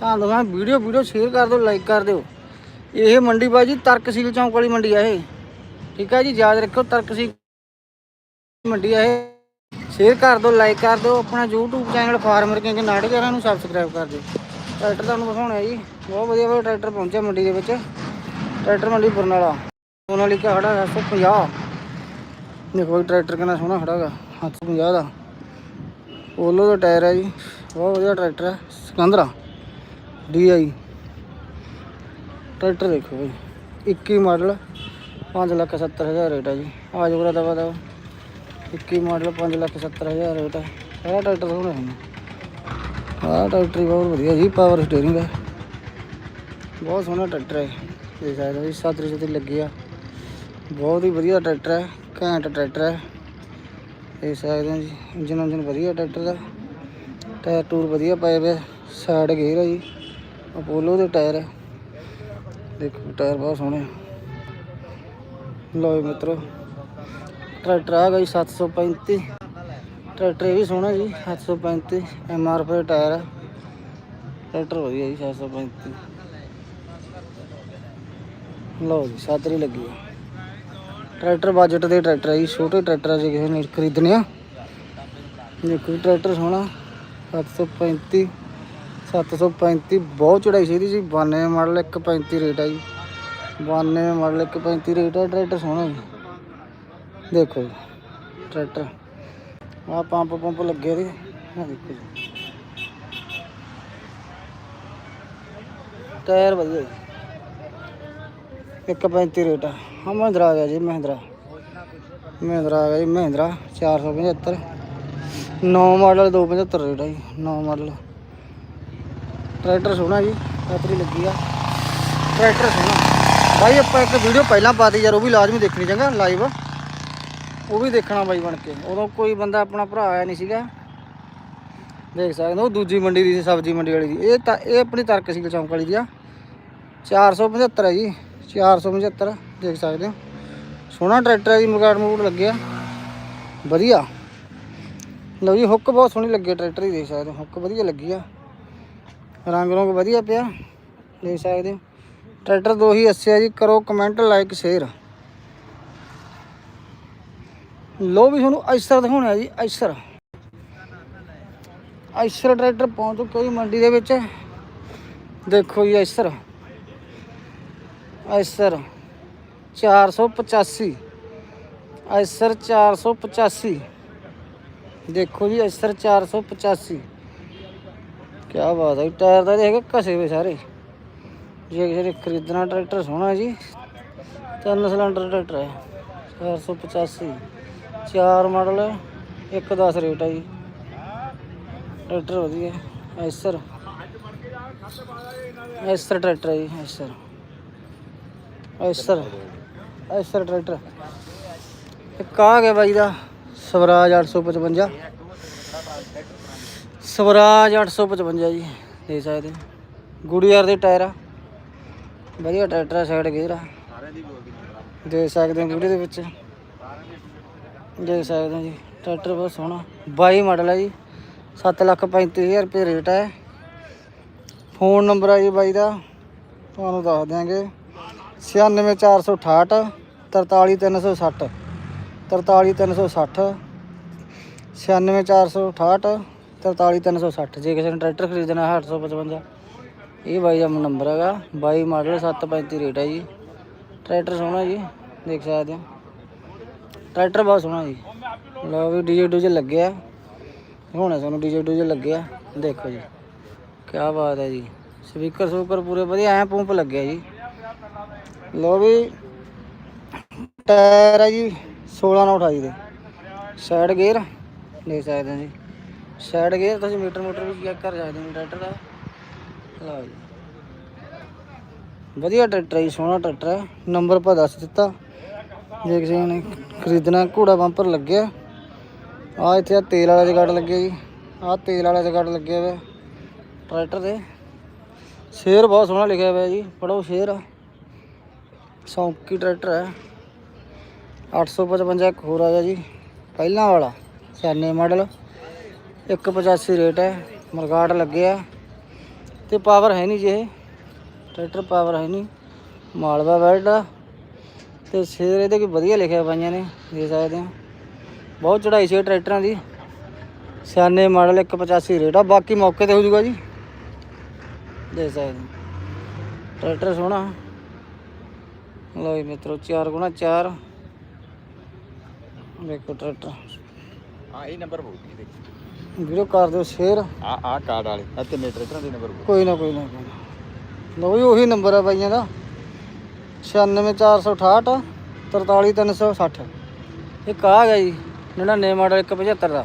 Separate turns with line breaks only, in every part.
ਤਾਂ ਦੋਹਾਂ video video share ਕਰ ਦਿਓ ਲਾਈਕ ਕਰ ਦਿਓ। ਇਹ ਮੰਡੀ ਬਾਜੀ ਤਰਕਸੀਲ ਚੌਂਕ ਵਾਲੀ ਮੰਡੀ ਆ ਇਹ। ਠੀਕ ਹੈ ਜੀ, ਯਾਦ ਰੱਖਿਓ ਤਰਕਸੀਲ ਮੰਡੀ ਆ ਇਹ। ਸ਼ੇਅਰ ਕਰ ਦਿਓ ਲਾਈਕ ਕਰ ਦਿਓ, ਆਪਣਾ YouTube ਚੈਨਲ ਫਾਰਮਰ ਕਿੰਗ ਨਾਟਕਰਾਂ ਨੂੰ ਸਬਸਕ੍ਰਾਈਬ ਕਰ ਦਿਓ। ਟਰੈਕਟਰ ਤੁਹਾਨੂੰ ਦਿਖਾਉਣਾ ਜੀ, ਬਹੁਤ ਵਧੀਆ ਵਧੀਆ ਟਰੈਕਟਰ ਪਹੁੰਚਿਆ ਮੰਡੀ ਦੇ ਵਿੱਚ। ਟਰੈਕਟਰ ਮੰਡੀ ਬਰਨਾਲਾ ਸੋਨਾਲੀਕਾ ਖੜਾ 750 ਦੇਖੋ ਜੀ ਟਰੈਕਟਰ ਕਿੰਨਾ ਸੋਹਣਾ ਖੜਾ ਹੈਗਾ 750 ਦਾ। ਪੋਲੋ ਦਾ ਟਾਇਰ ਹੈ ਜੀ, ਬਹੁਤ ਵਧੀਆ ਟਰੈਕਟਰ ਹੈ ਸਿਕੰਦਰਾ। ਡੀਆਈ। ਟਰੈਕਟਰ ਦੇਖੋ ਭਾਈ 21 ਮਾਡਲ 5 ਲੱਖ 70 ਹਜ਼ਾਰ ਰੇਟ ਹੈ ਜੀ। ਆ ਜਾਓ ਬਰਾ ਦਵਾ ਦਵਾ 21 ਮਾਡਲ 5 ਲੱਖ 70 ਹਜ਼ਾਰ ਰੇਟ ਹੈ ਸਾਰਾ ਟਰੈਕਟਰ ਸੋਹਣਾ ਹੈ। ਆਹ ਟਰੈਕਟਰ ਬਹੁਤ ਵਧੀਆ ਜੀ ਪਾਵਰ ਸਟੀਅਰਿੰਗ ਹੈ ਬਹੁਤ ਸੋਹਣਾ ਟਰੈਕਟਰ ਹੈ ਦੇਖ ਸਕਦੇ ਹੋ ਜੀ ਸਾਤਰੀ ਸਾਤਰੀ ਲੱਗੀ ਆ। ਬਹੁਤ ਹੀ ਵਧੀਆ ਟਰੈਕਟਰ ਹੈ ਘੈਂਟ ਟਰੈਕਟਰ ਹੈ ਦੇਖ ਸਕਦੇ ਹੋ ਜੀ, ਇੰਜਨ ਇੰਜਨ ਵਧੀਆ ਟਰੈਕਟਰ ਦਾ। ਟਾਇਰ ਟੂਰ ਵਧੀਆ ਪਏ ਵੇ ਸਾਈਡ ਗੇਅਰ ਹੈ ਜੀ। ਅਪੋਲੋ ਦੇ ਟਾਇਰ ਹੈ ਦੇਖੋ ਟਾਇਰ ਬਹੁਤ ਸੋਹਣੇ ਲਓ ਜੀ ਮਿੱਤਰੋ ਟਰੈਕਟਰ ਆ ਗਈ 735 ਟਰੈਕਟਰ ਇਹ ਵੀ ਸੋਹਣਾ ਜੀ 735 ਐਮ ਆਰ ਪੀ ਟਾਇਰ ਹੈ ਟਰੈਕਟਰ ਵਧੀਆ ਜੀ 735 ਲਓ ਜੀ ਸਾਤਰੀ ਲੱਗੀ ਆ। ਟਰੈਕਟਰ ਬਜਟ ਦੇ ਟਰੈਕਟਰ ਹੈ ਜੀ, ਛੋਟੇ ਟਰੈਕਟਰ ਆ ਜੇ ਕਿਸੇ ਨੇ ਖਰੀਦਣੇ ਆ। ਦੇਖੋ ਜੀ ਟਰੈਕਟਰ ਸੋਹਣਾ 735 735 ਬਹੁਤ ਚੜਾਈ ਸੀ ਇਹਦੀ ਜੀ 92 ਮਾਡਲ 135 ਰੇਟ ਆ ਜੀ। 92 ਮਾਡਲ 135 ਰੇਟ ਆ, ਟਰੈਕਟਰ ਸੋਹਣਾ ਜੀ। ਦੇਖੋ ਜੀ, ਟਰੈਕਟਰ। ਆ ਪੰਪ ਪੰਪ ਲੱਗੇ ਦੇ ਆ ਦੇਖੋ ਜੀ। ਟਾਇਰ ਵਧੀਆ ਜੀ। 135 ਰੇਟ ਆ। ਹਾਂ ਮਹਿੰਦਰਾ ਆ ਗਿਆ ਜੀ, ਮਹਿੰਦਰਾ। ਮਹਿੰਦਰਾ ਆ ਗਿਆ ਜੀ, ਮਹਿੰਦਰਾ 475 9 ਮਾਡਲ 275 ਰੇਟ ਆ ਜੀ 9 ਮਾਡਲ। ਟਰੈਕਟਰ ਸੋਹਣਾ ਜੀ ਬੈਟਰੀ ਲੱਗੀ ਆ। ਟਰੈਕਟਰ ਸੋਹਣਾ। ਬਾਈ ਆਪਾਂ ਇੱਕ ਵੀਡੀਓ ਪਹਿਲਾਂ ਪਾਤੀ ਯਾਰ, ਉਹ ਵੀ ਲਾਜ਼ਮੀ ਦੇਖਣੀ ਚੰਗਾ ਲਾਈਵ ਉਹ ਵੀ ਦੇਖਣਾ ਬਾਈ ਬਣ ਕੇ। ਉਦੋਂ ਕੋਈ ਬੰਦਾ ਆਪਣਾ ਭਰਾ ਆਇਆ ਨਹੀਂ ਸੀਗਾ। ਦੇਖ ਸਕਦੇ ਹੋ, ਉਹ ਦੂਜੀ ਮੰਡੀ ਦੀ ਸੀ, ਸਬਜ਼ੀ ਮੰਡੀ ਵਾਲੀ ਦੀ। ਇਹ ਤਾਂ, ਇਹ ਆਪਣੀ ਤਰਕ ਤਰਕਸੀਲ ਚੌਂਕ ਵਾਲੀ ਦੀ ਆ। 475 ਹੈ ਜੀ 475 ਦੇਖ ਸਕਦੇ ਹੋ। ਸੋਹਣਾ ਟਰੈਕਟਰ ਹੈ ਜੀ ਮਗਾੜ ਮੂਡ ਲੱਗਿਆ ਵਧੀਆ। ਲਓ ਜੀ, ਹੁੱਕ ਬਹੁਤ ਸੋਹਣੀ ਲੱਗੀ ਟਰੈਕਟਰ ਦੀ, ਦੇਖ ਸਕਦੇ ਹੋ। ਹੁੱਕ ਵਧੀਆ ਲੱਗੀ ਆ। ਰੰਗ ਰੋਂਗ ਵਧੀਆ ਪਿਆ, ਦੇਖ ਸਕਦੇ ਹੋ। ਟਰੈਕਟਰ ਦੋ ਹੀ ਅੱਸਿਆ ਜੀ, ਕਰੋ ਕਮੈਂਟ ਲਾਈਕ ਸ਼ੇਅਰ ਲੋ ਵੀ ਤੁਹਾਨੂੰ ਆਈਸਰ ਦਿਖਾਉਣਾ ਜੀ ਆਈਸਰ ਆਈਸਰ ਟਰੈਕਟਰ ਪਹੁੰਚ ਚੁੱਕਾ ਜੀ ਮੰਡੀ ਦੇ ਵਿੱਚ। ਦੇਖੋ ਜੀ ਆਈਸਰ ਆਈਸਰ 485 ਆਈਸਰ 485 ਦੇਖੋ ਜੀ ਆਈਸਰ 485 ਕੀ ਬਾਤ ਹੈ ਜੀ, ਟਾਇਰ ਦਾ ਦੇਖ ਘਸੇ ਹੋਏ ਸਾਰੇ। ਜੇ ਕਿਸੇ ਨੇ ਖਰੀਦਣਾ ਟਰੈਕਟਰ ਸੋਹਣਾ ਜੀ ਤਿੰਨ ਸਿਲੰਡਰ ਟਰੈਕਟਰ ਹੈ 485 ਚਾਰ ਮਾਡਲ 110 ਰੇਟ ਹੈ ਜੀ। ਟਰੈਕਟਰ ਵਧੀਆ ਐਸਰ। ਐਸਰ ਟਰੈਕਟਰ ਹੈ ਜੀ ਐਸਰ। Acer Acer tractor. ਇੱਕ ਆ ਗਿਆ ਬਾਈ ਦਾ ਸਵਰਾਜ 855 ਸਵਰਾਜ 855 ਜੀ, ਦੇ ਸਕਦੇ ਹੋ। ਗੁੜੀਆਰ ਦੇ ਟਾਇਰ ਆ। ਵਧੀਆ ਟਰੈਕਟਰ ਆ ਸਾਈਡ ਗੇਅਰ ਆ। ਦੇ ਸਕਦੇ ਹੋ ਵੀਡੀਓ ਦੇ ਵਿੱਚ। ਦੇਖ ਸਕਦੇ ਹੋ ਜੀ, ਟਰੈਕਟਰ ਬਹੁਤ ਸੋਹਣਾ। 22 ਮਾਡਲ ਹੈ ਜੀ 7 ਲੱਖ 35000 ਰੁਪਏ ਰੇਟ ਹੈ ਫੋਨ ਨੰਬਰ ਹੈ ਜੀ ਬਾਈ ਦਾ, ਤੁਹਾਨੂੰ ਦੱਸ ਦਿਆਂਗੇ। 96468 43360 43360 96468 43360 ਜੇ ਕਿਸੇ ਨੇ ਟਰੈਕਟਰ ਖਰੀਦਣਾ ਹੈ 855 ਇਹ ਬਾਈ ਦਾ ਨੰਬਰ ਹੈਗਾ 22 ਮਾਡਲ 735 ਰੇਟ ਹੈ ਜੀ। ਟਰੈਕਟਰ ਸੋਹਣਾ ਜੀ, ਦੇਖ ਸਕਦੇ ਹੋ। ਟਰੈਕਟਰ ਬਹੁਤ ਸੋਹਣਾ ਜੀ। ਲਓ ਵੀ ਡੀਜੇ ਡੂਜੇ ਲੱਗਿਆ ਹੁਣ ਤੁਹਾਨੂੰ ਡੀਜੇ ਡੂਜੇ ਲੱਗਿਆ ਦੇਖੋ ਜੀ ਕੀ ਬਾਤ ਹੈ ਜੀ। ਸਪੀਕਰ ਸੁਪਰ ਪੂਰੇ ਵਧੀਆ, ਐ ਪੰਪ ਲੱਗਿਆ ਜੀ। ਲਓ ਵੀ, ਟਾਇਰ ਹੈ ਜੀ 16 ਨਾਲ 28 ਦੇ। ਸਾਈਡ ਗੇਅਰ, ਦੇਖ ਸਕਦੇ ਹੋ ਜੀ। ਸਾਈਡ ਗੇਅਰ ਤੁਸੀਂ ਮੀਟਰ ਮੋਟਰ ਵੀ ਚੈੱਕ ਕਰ ਸਕਦੇ ਹੋ, ਟਰੈਕਟਰ ਦਾ। ਲਓ ਜੀ। ਵਧੀਆ ਟਰੈਕਟਰ ਹੈ ਜੀ, ਸੋਹਣਾ ਟਰੈਕਟਰ ਹੈ। ਨੰਬਰ ਆਪਾਂ ਦੱਸ ਦਿੱਤਾ। ਜੇ ਕਿਸੇ ਨੇ ਖਰੀਦਣਾ, ਘੋੜਾ ਬੰਪਰ ਲੱਗਿਆ। ਆ ਇੱਥੇ ਆ ਤੇਲ ਵਾਲਾ ਜਗਾੜ ਲੱਗਿਆ ਜੀ। ਆ ਤੇਲ ਵਾਲਾ ਜਗਾੜ ਲੱਗਿਆ ਹੋਇਆ। ਟਰੈਕਟਰ ਦੇ। ਸ਼ੇਰ ਬਹੁਤ ਸੋਹਣਾ ਲਿਖਿਆ ਹੋਇਆ ਜੀ। ਪੜੋ ਸ਼ੇਰ। ਸੌਂਕੀ ਟਰੈਕਟਰ ਹੈ। 855 ਇੱਕ ਹੋਰ ਆ ਗਿਆ ਜੀ। ਪਹਿਲਾਂ ਵਾਲਾ ਸਿਆਨੇ ਮਾਡਲ। 185 ਰੇਟ ਹੈ ਮਰਗਾਟ ਲੱਗਿਆ ਤੇ ਪਾਵਰ ਹੈ ਨਹੀਂ ਜੀ ਇਹ। ਟਰੈਕਟਰ ਪਾਵਰ ਹੈ ਨਹੀਂ। ਮਾਲਵਾ ਬੈਲਟ ਆ। ਤੇ ਸਿਰ ਇਹਦੇ ਕੋਈ ਵਧੀਆ ਲਿਖਿਆ ਪਾਈਆਂ ਨੇ, ਦੇ ਸਕਦੇ ਆ। ਬਹੁਤ ਚੜਾਈ ਸੀ ਟਰੈਕਟਰਾਂ ਦੀ। ਸਿਆਨੇ ਮਾਡਲ 185 ਰੇਟ ਆ। ਬਾਕੀ ਮੌਕੇ ਤੇ ਹੋ ਜਾਊਗਾ ਜੀ। ਦੇ ਸਕਦੇ ਟਰੈਕਟਰ ਸੋਹਣਾ। ਲਓ ਜੀ ਮਿੱਤਰੋ 4 ਗੁਣਾ 4 ਦੇਖੋ ਟਰੈਕਟਰ।
ਹਾਂ ਇਹ ਨੰਬਰ ਹੋਊਗੀ ਇਹਦੇ
ਵੀਡੀਓ ਕਰ ਦਿਓ ਸ਼ੇਅਰ
ਆ ਆ ਕਾਰਡ ਵਾਲੇ ਆ ਤਿੰਨੇ ਟਰੈਕਟਰਾਂ ਦੇ ਨੰਬਰ
ਕੋਈ ਨਾ ਕੋਈ ਨਾ ਕੋਈ ਨਾ। ਲਓ ਜੀ ਉਹੀ ਨੰਬਰ ਆ ਬਾਈਆਂ ਦਾ। 96468 43360 ਇਹ ਕਾ ਗਿਆ ਜੀ 99 ਮਾਡਲ 175 ਦਾ।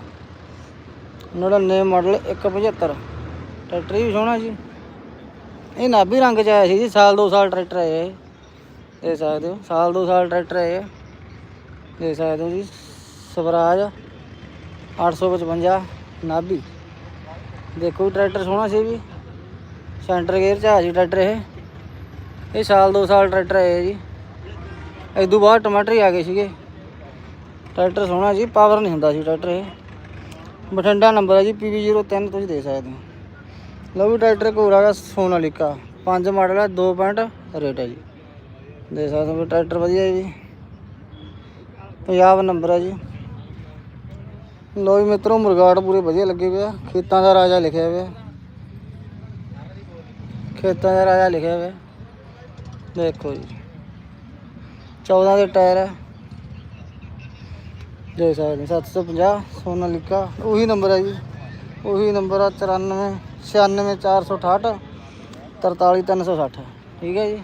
99 ਮਾਡਲ 175 ਟਰੈਕਟਰ ਵੀ ਸੋਹਣਾ ਜੀ। ਇਹ ਨਾਭੀ ਰੰਗ ਚ ਆਇਆ ਸੀ ਜੀ ਸਾਲ 2 ਸਾਲ ਟਰੈਕਟਰ ਹੈ ਇਹ। ਦੇਖ ਸਕਦੇ ਹੋ ਸਾਲ 2 ਸਾਲ ਟਰੈਕਟਰ ਹੈ ਇਹ। ਦੇਖ ਸਕਦੇ ਹੋ ਜੀ ਸਵਰਾਜ 855 ਨਾਭੀ। ਦੇਖੋ ਟਰੈਕਟਰ ਸੋਹਣਾ ਸੀ ਵੀ। ਸੈਂਟਰ ਗੇਅਰ ਚ ਆ ਜੀ ਟਰੈਕਟਰ ਇਹ। ਇਹ ਸਾਲ ਦੋ ਸਾਲ ਟਰੈਕਟਰ ਹੈ ਜੀ। ਇਦੋਂ ਬਾਅਦ ਟਮਾਟਰ ਹੀ ਆ ਗਏ ਸੀਗੇ। ਟਰੈਕਟਰ ਸੋਹਣਾ ਜੀ ਪਾਵਰ ਨਹੀਂ ਹੁੰਦਾ ਸੀ ਟਰੈਕਟਰ ਇਹ। ਬਠਿੰਡਾ ਨੰਬਰ ਹੈ ਜੀ PV03 ਤੁਸੀਂ ਦੇ ਸਕਦੇ ਹੋ। ਲਓ ਵੀ ਟਰੈਕਟਰ ਕੋਲ ਹੈਗਾ ਸੋਨਾਲੀਕਾ 5 ਮਾਡਲ ਹੈ 2 ਪੁਆਇੰਟ ਰੇਟ ਹੈ ਜੀ। ਦੇ ਸਕਦੇ ਹੋ ਟਰੈਕਟਰ ਵਧੀਆ ਹੈ ਜੀ। ਪੰਜਾਬ ਨੰਬਰ ਹੈ ਜੀ। ਲੋ ਜੀ ਮਿੱਤਰੋ ਮੁਰਗਾੜ ਪੂਰੇ ਵਧੀਆ ਲੱਗੇ ਹੋਏ ਆ ਖੇਤਾਂ ਦਾ ਰਾਜਾ ਲਿਖਿਆ ਹੋਇਆ ਖੇਤਾਂ ਦਾ ਰਾਜਾ ਲਿਖਿਆ ਹੋਇਆ ਦੇਖੋ ਜੀ 14 ਦੇ ਟਾਇਰ ਹੈ ਦੇਖ ਸਕਦੇ ਹੋ, 750 ਸੋਨਾਲੀਕਾ ਉਹੀ ਨੰਬਰ ਹੈ ਜੀ ਉਹੀ ਨੰਬਰ ਆ 94 96468 43360 ਠੀਕ ਹੈ ਜੀ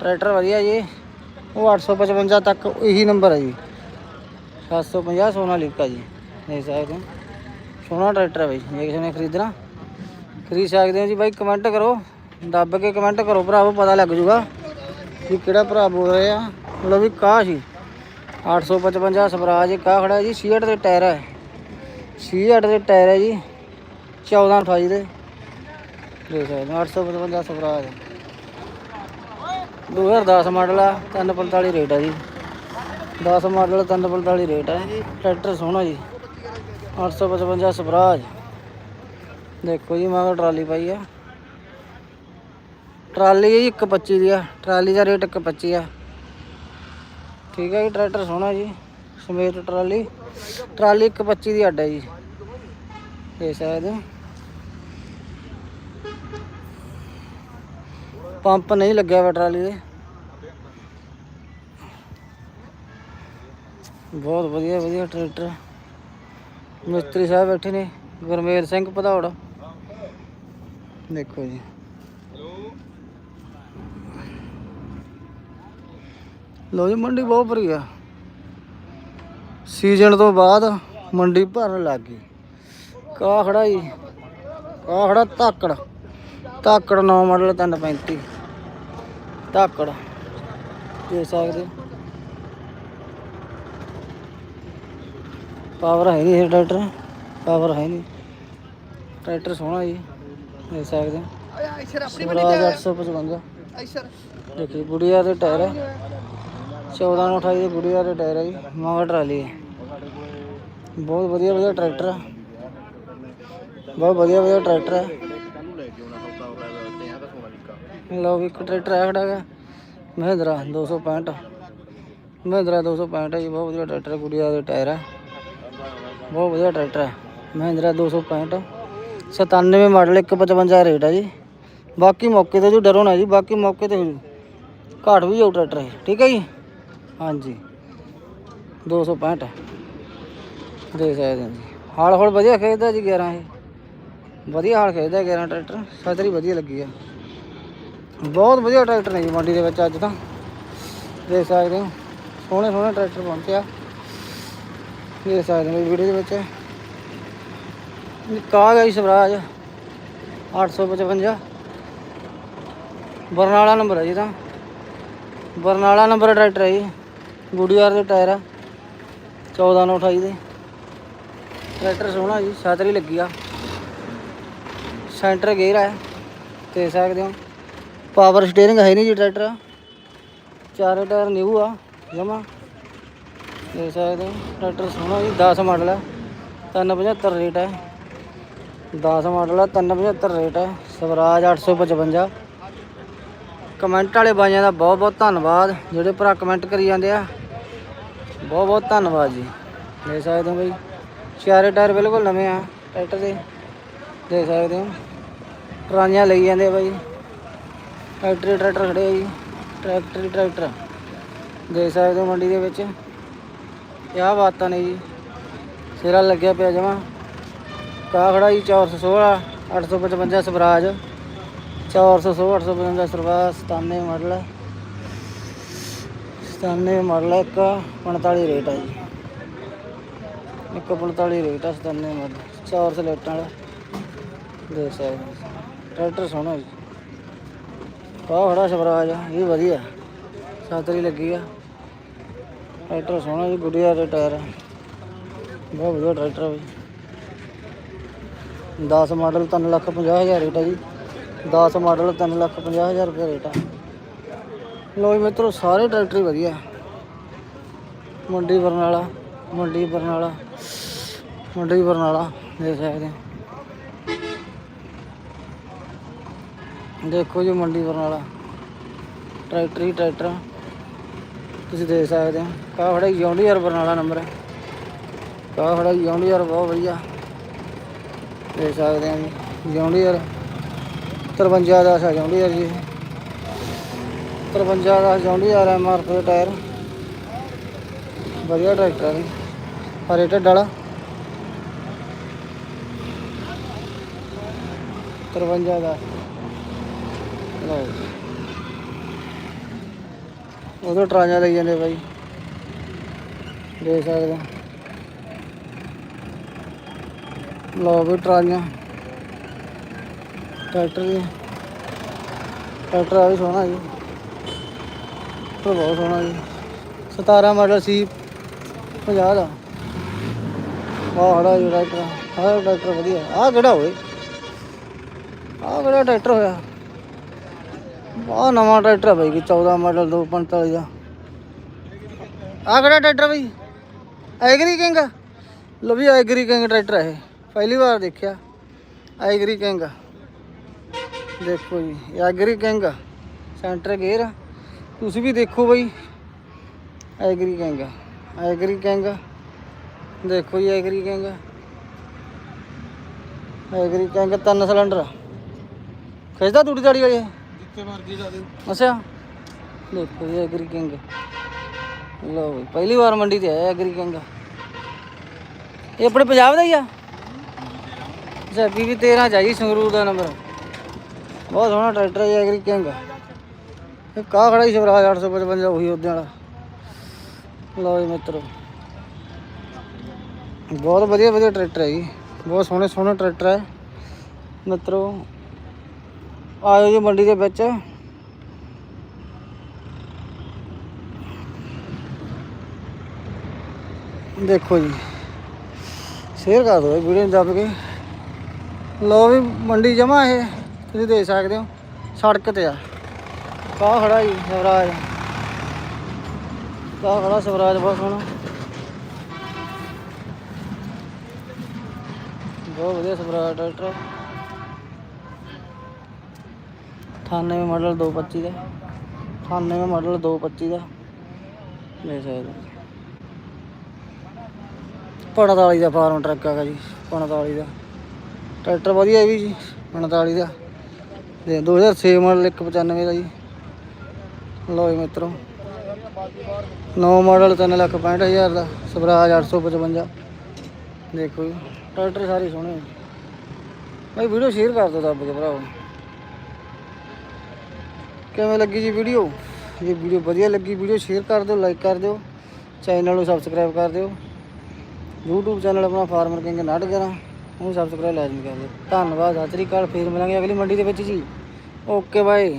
ਟਰੈਕਟਰ ਵਧੀਆ ਜੀ ਉਹ 855 ਤੱਕ ਇਹੀ ਨੰਬਰ ਹੈ ਜੀ 750 ਸੋਨਾਲੀਕਾ ਜੀ ਦੇਖ ਸਕਦੇ। ਹੋ ਸੋਹਣਾ ਟਰੈਕਟਰ ਹੈ ਬਾਈ ਜੇ ਕਿਸੇ ਨੇ ਖਰੀਦਣਾ। ਖਰੀਦ ਸਕਦੇ ਹੋ ਜੀ ਬਾਈ ਕਮੈਂਟ ਕਰੋ। ਦੱਬ ਕੇ ਕਮੈਂਟ ਕਰੋ ਭਰਾਵੋ ਪਤਾ ਲੱਗ ਜੂਗਾ ਵੀ ਕਿਹੜਾ ਭਰਾ ਬੋਲ ਰਿਹਾ। ਮਤਲਬ ਵੀ ਕਾਹ ਸੀ। 855 ਸਵਰਾਜ ਕਾ ਖੜਾ ਜੀ? 68 ਦੇ ਟਾਇਰ ਹੈ 68 ਦੇ ਟਾਇਰ ਹੈ ਜੀ। 14 28 ਦੇ। ਦੇਖ ਸਕਦੇ ਹੋ 855 ਸਵਰਾਜ। 2010 ਮਾਡਲ ਆ 345 ਰੇਟ ਹੈ ਜੀ। 10 ਮਾਡਲ 345 ਰੇਟ ਹੈ ਟਰੈਕਟਰ ਸੋਹਣਾ ਜੀ। 855 ਸਵਰਾਜ। ਦੇਖੋ ਜੀ ਮਗਰ ਟਰਾਲੀ ਪਾਈ ਆ। ਟਰਾਲੀ ਜੀ 125 ਦੀ ਆ। ਟਰਾਲੀ ਦਾ ਰੇਟ 125 ਆ। ਠੀਕ ਹੈ ਜੀ, ਟਰੈਕਟਰ ਸੋਹਣਾ ਜੀ, ਸਮੇਤ ਟਰਾਲੀ। ਟਰਾਲੀ 125 ਦੀ ਅੱਡ ਹੈ ਜੀ। ਦੇ ਸ਼ਾਇਦ ਪੰਪ ਨਹੀਂ ਲੱਗਿਆ ਵਾ ਟਰਾਲੀ ਦੇ। ਬਹੁਤ ਵਧੀਆ ਵਧੀਆ ਟਰੈਕਟਰ। ਮਿਸਤਰੀ ਸਾਹਿਬ ਬੈਠੇ ਨੇ ਗੁਰਮੇਲ ਸਿੰਘ ਭਦੌੜ। ਦੇਖੋ ਜੀ। ਲੋ ਜੀ ਮੰਡੀ ਬਹੁਤ ਭਰੀ ਆ। ਸੀਜ਼ਨ ਤੋਂ ਬਾਅਦ ਮੰਡੀ ਭਰਨ ਲੱਗ ਗਈ। ਕਾ ਖੜਾ ਜੀ ਕਾ ਖੜਾ ਧਾਕੜ ਧਾਕੜ 9 ਮਾਡਲ 335 ਧਾਕੜ ਦੇ ਸਕਦੇ ਪਾਵਰ ਹੈ ਨਹੀਂ ਇਹ ਟਰੈਕਟਰ। ਪਾਵਰ ਹੈ ਨਹੀਂ। ਟਰੈਕਟਰ ਸੋਹਣਾ ਜੀ ਦੇਖ ਸਕਦੇ ਹੋ। ਸਵਰਾਜ 855 ਦੇਖੀ ਗੁੜੀਆ ਦੇ ਟਾਇਰ ਹੈ। 14 ਨੂੰ 28 ਦੇ ਗੁੜੀਆ ਦੇ ਟਾਇਰ ਹੈ ਜੀ। ਮਗਰ ਟਰਾਲੀ ਹੈ। ਬਹੁਤ ਵਧੀਆ ਵਧੀਆ ਟਰੈਕਟਰ ਹੈ। ਬਹੁਤ ਵਧੀਆ ਵਧੀਆ ਟਰੈਕਟਰ ਹੈ। ਲਓ ਵੀ ਇੱਕ ਟਰੈਕਟਰ ਆ ਖੜਾ ਹੈਗਾ। ਮਹਿੰਦਰਾ 265 ਮਹਿੰਦਰਾ 265 ਹੈ ਜੀ। ਬਹੁਤ ਵਧੀਆ ਟਰੈਕਟਰ ਹੈ ਗੁੜੀਆ ਦੇ ਟਾਇਰ ਹੈ। ਬਹੁਤ ਵਧੀਆ ਟਰੈਕਟਰ ਹੈ। ਮਹਿੰਦਰਾ 265 97 ਮਾਡਲ 155 ਰੇਟ ਹੈ ਜੀ। ਬਾਕੀ ਮੌਕੇ ਤੇ ਜੋ ਡਰੋ ਨਾ ਜੀ, ਬਾਕੀ ਮੌਕੇ ਤੇ ਹੋ ਘਾਟ ਵੀ ਜਾਊ ਟਰੈਕਟਰ ਇਹ। ਠੀਕ ਹੈ ਜੀ? ਹਾਂਜੀ। 265 ਦੇਖ ਸਕਦੇ ਹੋ ਜੀ। ਹਾਲ ਹੌਲ ਵਧੀਆ ਖੇਡਦਾ ਜੀ 11 ਇਹ। ਵਧੀਆ ਹਾਲ ਖੇਡਦਾ 11 ਟਰੈਕਟਰ। ਸਤਰੀ ਵਧੀਆ ਲੱਗੀ ਆ। ਬਹੁਤ ਵਧੀਆ ਟਰੈਕਟਰ ਨੇ ਜੀ, ਮੰਡੀ ਦੇ ਵਿੱਚ ਅੱਜ ਤਾਂ। ਦੇਖ ਸਕਦੇ ਹੋ। ਸੋਹਣੇ ਸੋਹਣੇ ਟਰੈਕਟਰ ਪਹੁੰਚਿਆ ਦੇਖ ਸਕਦੇ ਹੋ ਵੀਡੀਓ ਦੇ ਵਿੱਚ। ਕਾ ਗਈ ਸਵਰਾਜ 855 ਬਰਨਾਲਾ ਨੰਬਰ ਹੈ ਜੀ ਤਾਂ ਬਰਨਾਲਾ ਨੰਬਰ ਟਰੈਕਟਰ ਹੈ ਜੀ, ਗੁੜੀਆਰ ਦੇ ਟਾਇਰ ਆ 14 ਨੂੰ 28 ਦੇ। ਟਰੈਕਟਰ ਸੋਹਣਾ ਜੀ, ਛਤਰੀ ਲੱਗੀ ਆ। ਸੈਂਟਰ ਗੇਅਰ ਹੈ ਦੇ ਸਕਦੇ ਹੋ। ਪਾਵਰ ਸਟੀਅਰਿੰਗ ਹੈ ਨਹੀਂ ਜੀ ਟਰੈਕਟਰ ਚਾਰੇ ਟਾਇਰ ਨਿਊ ਆ, ਜਮਾ। ਦੇਖ ਸਕਦੇ ਹੋ, ਟਰੈਕਟਰ ਸੋਹਣਾ ਜੀ 10 ਮਾਡਲ ਹੈ 375 ਰੇਟ ਹੈ 10 ਮਾਡਲ ਹੈ 375 ਰੇਟ ਹੈ ਸਵਰਾਜ 855 ਕਮੈਂਟ ਵਾਲੇ ਬਾਈਆਂ ਦਾ ਬਹੁਤ ਬਹੁਤ ਧੰਨਵਾਦ, ਜਿਹੜੇ ਭਰਾ ਕਮੈਂਟ ਕਰੀ ਜਾਂਦੇ ਆ। ਬਹੁਤ ਬਹੁਤ ਧੰਨਵਾਦ ਜੀ। ਦੇਖ ਸਕਦੇ ਹੋ ਬਈ ਚਾਰੇ ਟਾਇਰ ਬਿਲਕੁਲ ਨਵੇਂ ਆ, ਟਰੈਕਟਰ ਦੇ। ਦੇਖ ਸਕਦੇ ਹੋ ਟਰਾਲੀਆਂ ਲਈ ਜਾਂਦੇ ਬਾਈ। ਟਰੈਕਟਰ ਟਰੈਕਟਰ ਖੜੇ ਆ ਜੀ, ਟਰੈਕਟਰ ਟਰੈਕਟਰ। ਦੇਖ ਸਕਦੇ ਹੋ ਮੰਡੀ ਦੇ ਵਿੱਚ। ਕਿਆ ਬਾਤਾਂ ਨੇ ਜੀ। ਸਿਰਾ ਲੱਗਿਆ ਪਿਆ ਜਮਾ। ਕਾ ਖੜਾ ਜੀ 416 855 ਸਵਰਾਜ। 416 855 ਸਵਰਾਜ 97 ਮਾਡਲ। ਹੈ 97 ਮਾਡਲ ਇੱਕ 45 ਰੇਟ ਆ ਜੀ। ਇੱਕ 45 ਰੇਟ ਆ 97 ਮਾਡਲ। 400 ਲੈਟਾਂ ਵਾਲਾ। ਦੇ ਸਕਦੇ ਟਰੈਕਟਰ ਸੋਹਣਾ ਜੀ। ਕਾ ਖੜਾ ਸਵਰਾਜ ਆ, ਇਹ ਵਧੀਆ। ਸਾਤਰੀ ਲੱਗੀ ਆ। ਟਰੈਕਟਰ ਸੋਹਣਾ ਜੀ, ਗੁੱਡੀਆ ਦੇ ਟਾਇਰ। ਆ। ਬਹੁਤ ਵਧੀਆ ਟਰੈਕਟਰ ਆ ਬਈ। 10 ਮਾਡਲ 3 ਲੱਖ 50 ਹਜ਼ਾਰ ਰੇਟ ਆ ਜੀ। 10 ਮਾਡਲ 3 ਲੱਖ 50 ਹਜ਼ਾਰ ਰੁਪਏ ਰੇਟ ਆ। ਲੋ ਜੀ ਮਿੱਤਰੋ, ਸਾਰੇ ਟਰੈਕਟਰ ਹੀ ਵਧੀਆ। ਮੰਡੀ ਬਰਨਾਲਾ ਮੰਡੀ ਬਰਨਾਲਾ ਮੰਡੀ ਬਰਨਾਲਾ, ਦੇਖ ਸਕਦੇ ਦੇਖੋ ਜੀ ਮੰਡੀ ਬਰਨਾਲਾ। ਟਰੈਕਟਰ ਹੀ ਟਰੈਕਟਰ ਤੁਸੀਂ ਦੇਖ ਸਕਦੇ ਹੋ। ਕਾ ਖੜਾ ਯੌਂਡੀਅਰ ਬਰਨਾਲਾ ਨੰਬਰ ਹੈ ਕਾ ਖੜਾ ਯੌਂਡੀਅਰ ਬਹੁਤ ਵਧੀਆ। ਦੇਖ ਸਕਦੇ ਹਾਂ ਜੀ। ਜੌਂਡੀਅਰ 53 ਦਾ ਸਾ ਜੌਂਡੀਅਰ ਜੀ। 53 ਦਾ John Deere M R P tyre. ਵਧੀਆ ਟਰੈਕਟਰ ਹੈ ਹਰੇ ਢੱਡ ਵਾਲਾ। 53 ਦਾ ਲਓ ਜੀ। ਉਦੋਂ ਟਰਾਂਜਾ ਲਈ ਜਾਂਦੇ ਬਾਈ। ਦੇਖ ਸਕਦੇ ਹੋ। ਲਓ ਵੀ ਟਰਾਲੀਆਂ ਟਰੈਕਟਰ ਦੀ ਟਰੈਕਟਰ ਆ ਵੀ ਸੋਹਣਾ ਜੀ। ਟਰੈਕਟਰ ਬਹੁਤ ਸੋਹਣਾ ਜੀ। 17 ਮਾਡਲ ਸੀ। 50 ਦਾ। ਆਹ ਹੜਾ ਜੀ ਟਰੈਕਟਰ। ਆਹ ਟਰੈਕਟਰ ਵਧੀਆ। ਆਹ ਕਿਹੜਾ ਹੋਏ ਆਹ ਕਿਹੜਾ ਟਰੈਕਟਰ ਹੋਇਆ? ਬਹੁਤ ਨਵਾਂ ਟਰੈਕਟਰ ਹੈ ਬਾਈ ਕਿ 14 ਮਾਡਲ 245 ਦਾ। ਆਹ ਕਿਹੜਾ ਟਰੈਕਟਰ ਬਾਈ? ਐਗਰੀ ਕਿੰਗ ਲੋ ਵੀ ਐਗਰੀ ਕਿੰਗ ਟਰੈਕਟਰ ਹੈ ਇਹ। ਪਹਿਲੀ ਵਾਰ ਦੇਖਿਆ। ਐਗਰੀ ਕਿੰਗ ਦੇਖੋ ਜੀ ਐਗਰੀ ਕਿੰਗ ਸੈਂਟਰ ਗੇਅਰ ਤੁਸੀਂ ਵੀ ਦੇਖੋ ਬਾਈ। ਐਗਰੀ ਕਿੰਗ ਐਗਰੀ ਕਿੰਗ ਦੇਖੋ ਜੀ ਐਗਰੀ ਕਿੰਗ ਐਗਰੀ ਕਿੰਗ ਤਿੰਨ ਸਿਲੰਡਰ ਖਿੱਚਦਾ ਟੂਟੀ ਦਾੜੀ ਵਾਲੇ
ਜਿੱਥੇ ਮਰਜ਼ੀ ਜਾ ਦੇ
ਅੱਛਾ। ਦੇਖੋ ਜੀ ਐਗਰੀ ਕਿੰਗ ਲਓ ਬਈ ਪਹਿਲੀ ਵਾਰ ਮੰਡੀ ਤੇ ਆਇਆ ਐਗਰੀ ਕਿੰਗ ਇਹ ਆਪਣੇ ਪੰਜਾਬ ਦਾ ਹੀ ਆ? ਅੱਛਾ ਵੀ 13 ਚਾਹੀਦੀ ਸੰਗਰੂਰ ਦਾ ਨੰਬਰ। ਬਹੁਤ ਸੋਹਣਾ ਟਰੈਕਟਰ ਹੈ ਐਗਰੀ ਕਿੰਗ ਇਹ ਕਾ ਖੜਾ ਹੀ ਸਵਰਾਜ 855 ਉਹੀ ਉਹਦੇ ਵਾਲਾ। ਲਓ ਜੀ, ਮਿੱਤਰੋ। ਬਹੁਤ ਵਧੀਆ ਵਧੀਆ ਟਰੈਕਟਰ ਹੈ ਜੀ। ਬਹੁਤ ਸੋਹਣੇ ਸੋਹਣੇ ਟਰੈਕਟਰ ਹੈ ਮਿੱਤਰੋ ਆਇਓ ਜੀ ਮੰਡੀ ਦੇ ਵਿੱਚ। ਦੇਖੋ ਜੀ ਸ਼ੇਅਰ ਕਰ ਦਿਓ ਵੀਡੀਓ ਨੂੰ ਦੱਬ ਕੇ। ਲੋ ਵੀ ਮੰਡੀ ਜਮਾ ਇਹ, ਤੁਸੀਂ ਦੇਖ ਸਕਦੇ ਹੋ, ਸੜਕ ਤੇ ਆ। ਕਾ ਖੜਾ ਜੀ ਸਵਰਾਜ। ਕਾ ਖੜਾ ਸਵਰਾਜ ਬਹੁਤ ਸੋਹਣਾ। ਬਹੁਤ ਵਧੀਆ ਸਵਰਾਜ ਟਰੈਕਟਰ। 98 ਮਾਡਲ 225 ਦਾ। 98 ਮਾਡਲ 225 ਦਾ। ਲੈ ਸਕਦੇ ਹੋ। ਦਾ ਫਾਰਮ ਟਰੱਕ ਹੈਗਾ ਜੀ ਪਣਤਾਲੀ ਦਾ। ਟਰੈਕਟਰ ਵਧੀਆ ਇਹ ਵੀ ਜੀ 45 ਦਾ। ਤੇ 2006 ਮਾਡਲ 195 ਦਾ ਜੀ। ਲਓ ਜੀ ਮਿੱਤਰੋ। ਨੌ ਮਾਡਲ 3 ਲੱਖ 65 ਹਜ਼ਾਰ ਦਾ, ਸਵਰਾਜ 855 ਦੇਖੋ ਜੀ, ਟਰੈਕਟਰ ਸਾਰੇ ਸੋਹਣੇ ਜੀ। ਭਾਈ ਵੀਡੀਓ ਸ਼ੇਅਰ ਕਰ ਦਿਓ ਦੱਬ ਕੇ ਭਰਾਓ ਕਿਵੇਂ ਲੱਗੀ ਜੀ ਵੀਡੀਓ? ਜੇ ਵੀਡੀਓ ਵਧੀਆ ਲੱਗੀ, ਵੀਡੀਓ ਸ਼ੇਅਰ ਕਰ ਦਿਓ ਲਾਈਕ ਕਰ ਦਿਓ ਚੈਨਲ ਨੂੰ ਸਬਸਕ੍ਰਾਈਬ ਕਰ ਦਿਓ। YouTube ਚੈਨਲ ਆਪਣਾ ਫਾਰਮਰ ਕਿੰਗ ਨੱਟ ਜਰਾ, ਉਹਨੂੰ ਸਬਸਕ੍ਰਾਈਬ ਲਾਜ਼ਮੀ ਕਰ ਦਿਓ। ਧੰਨਵਾਦ, ਸਤਿ ਸ੍ਰੀ ਅਕਾਲ, ਫੇਰ ਮਿਲਾਂਗੇ ਅਗਲੀ ਮੰਡੀ ਦੇ ਵਿੱਚ ਜੀ। Okay bye